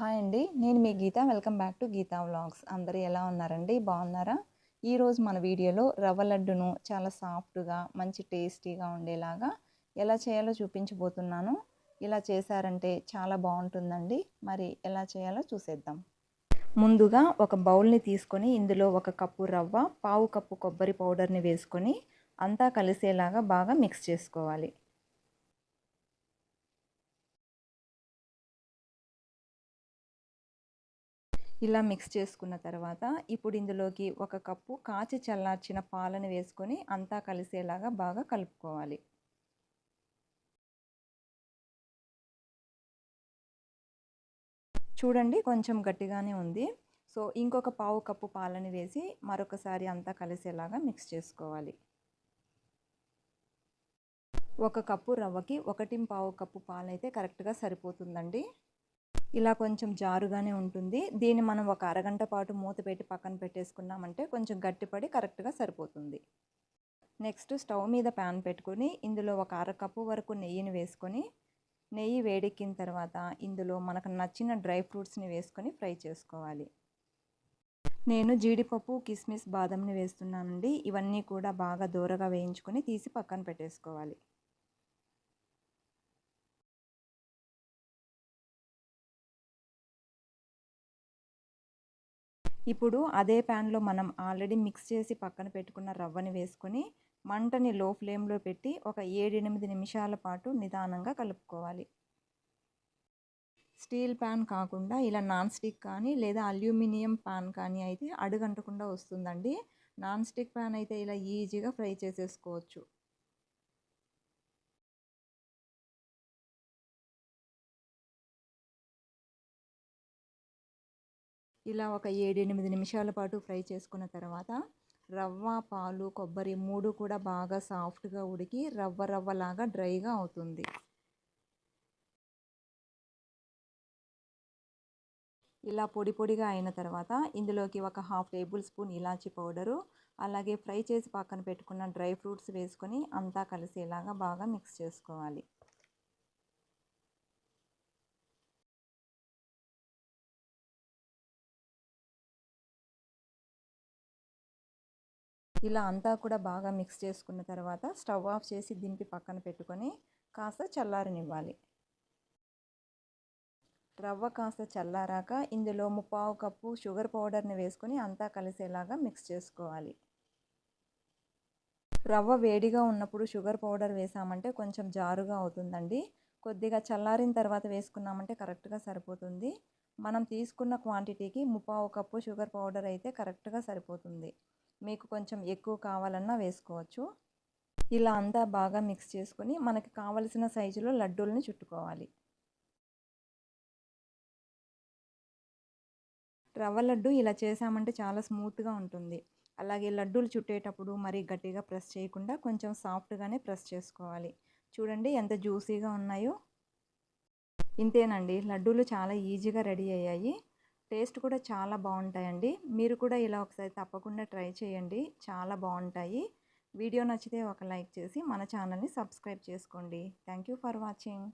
Hi అండి. నేను మీ Geetha. Welcome back to Geetha vlogs. అందరూ ఎలా ఉన్నారండి? బాగున్నారా? ఈరోజు మన వీడియోలో రవ్వ లడ్డును చాలా సాఫ్ట్గా మంచి టేస్టీగా ఉండేలాగా ఎలా చేయాలో చూపించబోతున్నాను. ఇలా చేశారంటే చాలా బాగుంటుందండి. మరి ఎలా చేయాలో చూసేద్దాం. ముందుగా ఒక బౌల్ని తీసుకొని ఇందులో ఒక కప్పు రవ్వ పావు కప్పు కొబ్బరి పౌడర్ని వేసుకొని అంతా కలిసేలాగా బాగా మిక్స్ చేసుకోవాలి. ఇలా మిక్స్ చేసుకున్న తర్వాత ఇప్పుడు ఇందులోకి ఒక కప్పు కాచి చల్లార్చిన పాలను వేసుకొని అంతా కలిసేలాగా బాగా కలుపుకోవాలి. చూడండి కొంచెం గట్టిగానే ఉంది. సో ఇంకొక పావు కప్పు పాలని వేసి మరొకసారి అంతా కలిసేలాగా మిక్స్ చేసుకోవాలి. ఒక కప్పు రవ్వకి ఒకటి పావు కప్పు పాలైతే కరెక్ట్గా సరిపోతుందండి. ఇలా కొంచెం జారుగానే ఉంటుంది. దీన్ని మనం ఒక అరగంట పాటు మూత పెట్టి పక్కన పెట్టేసుకున్నామంటే కొంచెం గట్టిపడి కరెక్ట్గా సరిపోతుంది. నెక్స్ట్ స్టవ్ మీద ప్యాన్ పెట్టుకొని ఇందులో ఒక అరకప్పు వరకు నెయ్యిని వేసుకొని నెయ్యి వేడెక్కిన తర్వాత ఇందులో మనకు నచ్చిన డ్రై ఫ్రూట్స్ని వేసుకొని ఫ్రై చేసుకోవాలి. నేను జీడిపప్పు కిస్మిస్ బాదంని వేస్తున్నానండి. ఇవన్నీ కూడా బాగా దూరగా వేయించుకొని తీసి పక్కన పెట్టేసుకోవాలి. ఇప్పుడు అదే ప్యాన్లో మనం ఆల్రెడీ మిక్స్ చేసి పక్కన పెట్టుకున్న రవ్వని వేసుకొని మంటని లో ఫ్లేమ్లో పెట్టి ఒక ఏడెనిమిది నిమిషాల పాటు నిదానంగా కలుపుకోవాలి. స్టీల్ ప్యాన్ కాకుండా ఇలా నాన్ స్టిక్ కానీ లేదా అల్యూమినియం ప్యాన్ కానీ అయితే అడుగంటకుండా వస్తుందండి. నాన్ స్టిక్ ప్యాన్ అయితే ఇలా ఈజీగా ఫ్రై చేసేసుకోవచ్చు. ఇలా ఒక ఏడెనిమిది నిమిషాల పాటు ఫ్రై చేసుకున్న తర్వాత రవ్వ పాలు కొబ్బరి మూడు కూడా బాగా సాఫ్ట్గా ఉడికి రవ్వ రవ్వలాగా డ్రైగా అవుతుంది. ఇలా పొడి పొడిగా అయిన తర్వాత ఇందులోకి ఒక హాఫ్ టేబుల్ స్పూన్ ఇలాచీ పౌడరు అలాగే ఫ్రై చేసి పక్కన పెట్టుకున్న డ్రై ఫ్రూట్స్ వేసుకొని అంతా కలిసేలాగా బాగా మిక్స్ చేసుకోవాలి. ఇలా అంతా కూడా బాగా మిక్స్ చేసుకున్న తర్వాత స్టవ్ ఆఫ్ చేసి దింపి పక్కన పెట్టుకొని కాస్త చల్లారనివ్వాలి. రవ్వ కాస్త చల్లారాక ఇందులో ముప్పావు కప్పు షుగర్ పౌడర్ని వేసుకొని అంతా కలిసేలాగా మిక్స్ చేసుకోవాలి. రవ్వ వేడిగా ఉన్నప్పుడు షుగర్ పౌడర్ వేసామంటే కొంచెం జారుగా అవుతుందండి. కొద్దిగా చల్లారిన తర్వాత వేసుకున్నామంటే కరెక్ట్గా సరిపోతుంది. మనం తీసుకున్న క్వాంటిటీకి ముప్పావు కప్పు షుగర్ పౌడర్ అయితే కరెక్ట్గా సరిపోతుంది. మీకు కొంచెం ఎక్కువ కావాలన్నా వేసుకోవచ్చు. ఇలా అంతా బాగా మిక్స్ చేసుకొని మనకి కావలసిన సైజులో లడ్డూలని చుట్టుకోవాలి. రవ్వ లడ్డు ఇలా చేసామంటే చాలా స్మూత్గా ఉంటుంది. అలాగే లడ్డూలు చుట్టేటప్పుడు మరీ గట్టిగా ప్రెస్ చేయకుండా కొంచెం సాఫ్ట్గానే ప్రెస్ చేసుకోవాలి. చూడండి ఎంత జ్యూసీగా ఉన్నాయో. ఇంతేనండి లడ్డూలు చాలా ఈజీగా రెడీ అయ్యాయి. టేస్ట్ కూడా చాలా బాగుంటాయండి. మీరు కూడా ఇలా ఒకసారి తప్పకుండా ట్రై చేయండి. చాలా బాగుంటాయి. వీడియో నచ్చితే ఒక లైక్ చేసి మన ఛానల్ని సబ్స్క్రైబ్ చేసుకోండి. Thank you for watching.